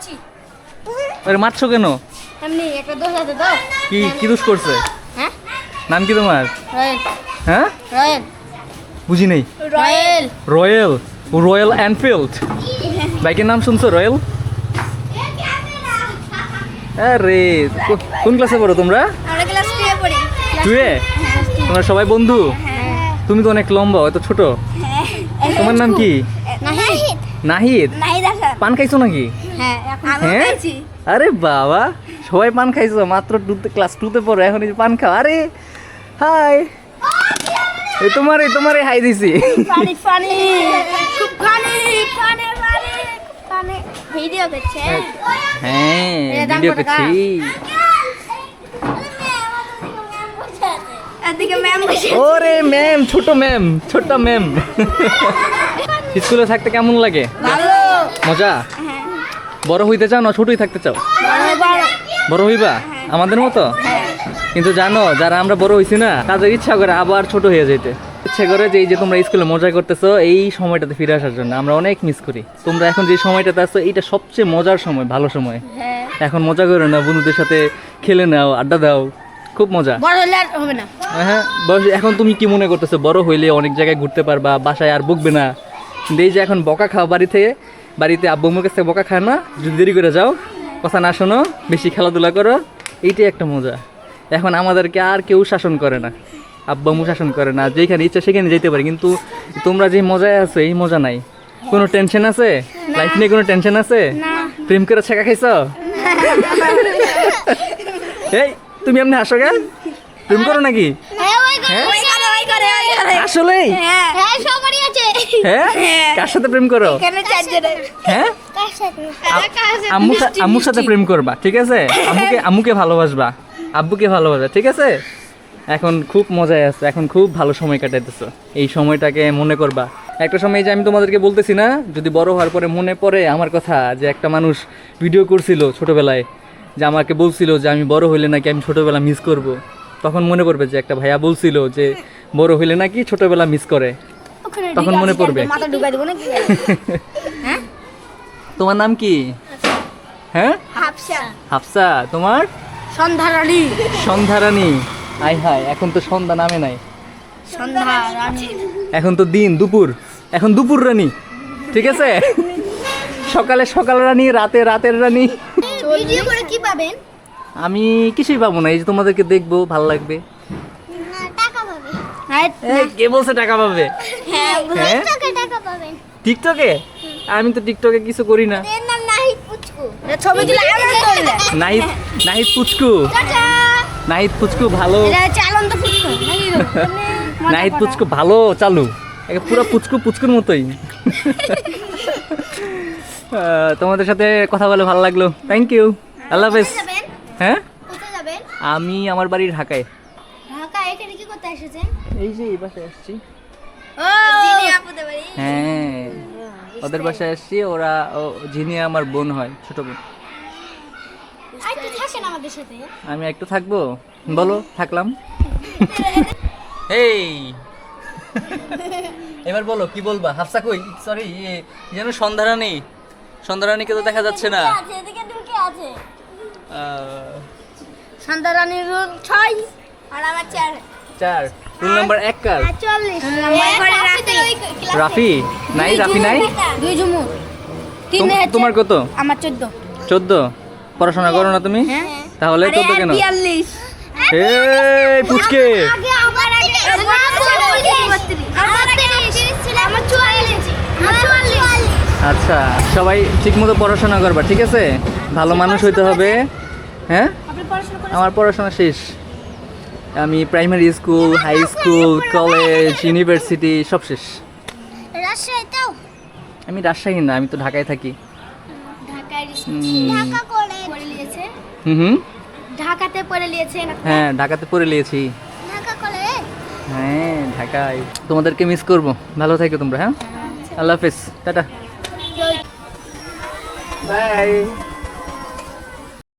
মারছি আরে মারছো কেন? এমনি একটা দোষ আছে তো। কি কি দোষ করছে? হ্যাঁ? নাম কি তোমার? রয়েল। হ্যাঁ? রয়েল। বুঝি নেই। রয়েল। Royal Royal Enfield. বাইকের নাম শুনছো রয়্যাল আরে কোন ক্লাসে পড়ো তোমরা? আমরা ক্লাস টুয়ে পড়ি। টুয়ে তোমরা সবাই বন্ধু? হ্যাঁ তুমি তো অনেক লম্বা এত ছোট। তোমার নাম কি? নাহিদ। নাহিদ? নাহিদ পান খাইছো নাকি? হ্যাঁ হ্যাঁ? আরে বাবা সবাই পান খাইছো মাত্র টুতে ক্লাস টুতে পড়ো এখন এই পান খাও। আরে হাই তোমার তোমার হাই দিছি। পানি পানি খুব পানি পানি পানি পানি ভিডিও দেখছে হ্যাঁ ভিডিও করছি। ম্যাম ওরে ম্যাম ছোট ম্যাম ছোট ম্যাম স্কুলে থাকতে কেমন লাগে? ভালো। মজা? বড় হইতে চাও না ছোটই থাকতে চাও? বড় হইবা? আমাদের মতো? কিন্তু জানো যারা আমরা বড় হইছি না তাদের ইচ্ছা করে আবার ছোট হয়ে যেতে ইচ্ছা করে যে এই যে তোমরা স্কুলে মজা করতেছো এই সময়টাতে ফিরে আসার জন্য। আমরা অনেক মিস করি। তোমরা এখন যে সময়টাতে আছো এইটা সবচেয়ে মজার সময় ভালো সময়। হ্যাঁ। এখন মজা করো না বন্ধুদের সাথে খেলে নাও আড্ডা দাও। খুব মজা। বড় হলে আর হবে না। হ্যাঁ বয়স এখন তুমি কি মনে করতেছো? বড় হইলে অনেক জায়গায় ঘুরতে পারবা বাসায় আর বকবে না। কিন্তু এই যে এখন বকা খাও বাড়ি থেকে বাড়িতে আব্বু আম্মুর কাছ বকা খায় না যদি দেরি করে যাও কথা না শোনো বেশি খেলাধুলা করো এইটাই একটা মজা। এখন আমাদেরকে আর কেউ শাসন করে না। আব্বু আম্মু শাসন করে না যেখানে ইচ্ছা সেখানে যেতে পারে কিন্তু তোমরা যে মজায় আছো এই মজা নাই। কোনো টেনশন আছে? লাইফ নিয়ে কোনো টেনশন আছে? প্রেম করে ছেঁকা খাইছ? এই তুমি এমনি হাসো কেন? প্রেম করো নাকি? হ্যাঁ ওই হ্যাঁ? আসলেই হ্যাঁ? হ্যাঁ। হ্যাঁ কার সাথে প্রেম করো? হ্যাঁ? আম্মু আম্মুর সাথে প্রেম করবা ঠিক আছে? আম্মুকে আম্মুকে ভালোবাসবা। আব্বুকে ভালোবাসবা ঠিক আছে? এখন খুব মজায় আছে এখন খুব ভালো সময় কাটাইতেছো। এই সময়টাকে মনে করবা। একটা সময় যে আমি তোমাদেরকে বলতেছি না যদি বড় হওয়ার পরে মনে পড়ে আমার কথা যে একটা মানুষ ভিডিও করছিল ছোটবেলায় যে আমাকে বলছিল যে আমি বড় হইলে নাকি আমি ছোটবেলা মিস করব। তখন মনে পড়বে যে একটা ভাইয়া বলছিল যে বড় হইলে নাকি ছোটবেলা মিস করে। তখন মনে পড়বে। মাথা ঢুকাই দেবো নাকি? হ্যাঁ? তোমার নাম কি? হ্যাঁ? হাফসা। হাফসা তোমার? সন্ধ্যা রানী। সন্ধ্যা রানী। আই হাই এখন তো সন্ধ্যা নামে নাই। সন্ধ্যা এখন তো দিন দুপুর। এখন দুপুর রানী ঠিক আছে? সকালে সকাল রানী রাতে রাতের রানী। ভিডিও করে কি পাবেন? আমি কিছুই পাবো না এই যে তোমাদেরকে দেখব ভালো লাগবে টাকা পাবেন হ্যাঁ এই, কে বলছে টাকা পাবে হ্যাঁ হ্যাঁ টাকা পাবেন টিকটকে আমি তো টিকটকে কিছু করি না এর নাম নাহিদ পুচকু ছবি তুলে করলে নাহিদ নাহিদ পুচকু নাহিদ পুচকু ভালো এটা পুচকু নাহিদ পুচকু ভালো চালু একে পুরো পুচকু পুচকুর মতোই তোমাদের সাথে কথা বলে ভালো লাগল থ্যাংক ইউ আল্লাহ হাফেজ হ্যাঁ আমি আমার বাড়ি ঢাকায় ঢাকা এসেছেন? এই যে এই বাসায় আসছি। বাড়ি। হ্যাঁ ওদের বাসায় আসছি ওরা ও যিনি আমার বোন হয় ছোট বোন। আর একটু থাকেন আমাদের সাথে। আমি একটু থাকব? বলো থাকলাম। এই! এবার বলো কি বলবা? হাফসা কই? সরি যেন সন্ধ্যারানী। সন্ধ্যারানীকে তো দেখা যাচ্ছে না। আছে এদিকে ঢুকে আছে। আহ, সন্ধ্যা রানীর রুল ছয় আর আমার চার। চার রুল নাম্বার এক কার? রাফি নাই রাফি নাই? দুই ঝুমুর। তোমার কত? আমার চোদ্দ। চোদ্দ? পড়াশোনা করো না তুমি? হ্যাঁ। তাহলে চোদ্দ কেন? এই পুচকে। আচ্ছা সবাই ঠিক মতো পড়াশোনা করবা ঠিক আছে? ভালো মানুষ হইতে হবে। হ্যাঁ? আমার পড়াশোনা শেষ। আমি primary school high school college university সব শেষ। আমি রাজশাহী না আমি তো ঢাকায় থাকি। হুম। ঢাকা করে পড়ে নিয়েছে হুম হুম। ঢাকাতে পড়ে নিয়েছেন হ্যাঁ ঢাকাতে পড়ে নিয়েছি হ্যাঁ ঢাকায়। তোমাদেরকে মিস করব। ভালো থাকো তোমরা হ্যাঁ? আল্লাহ হাফেজ টাটা। বাই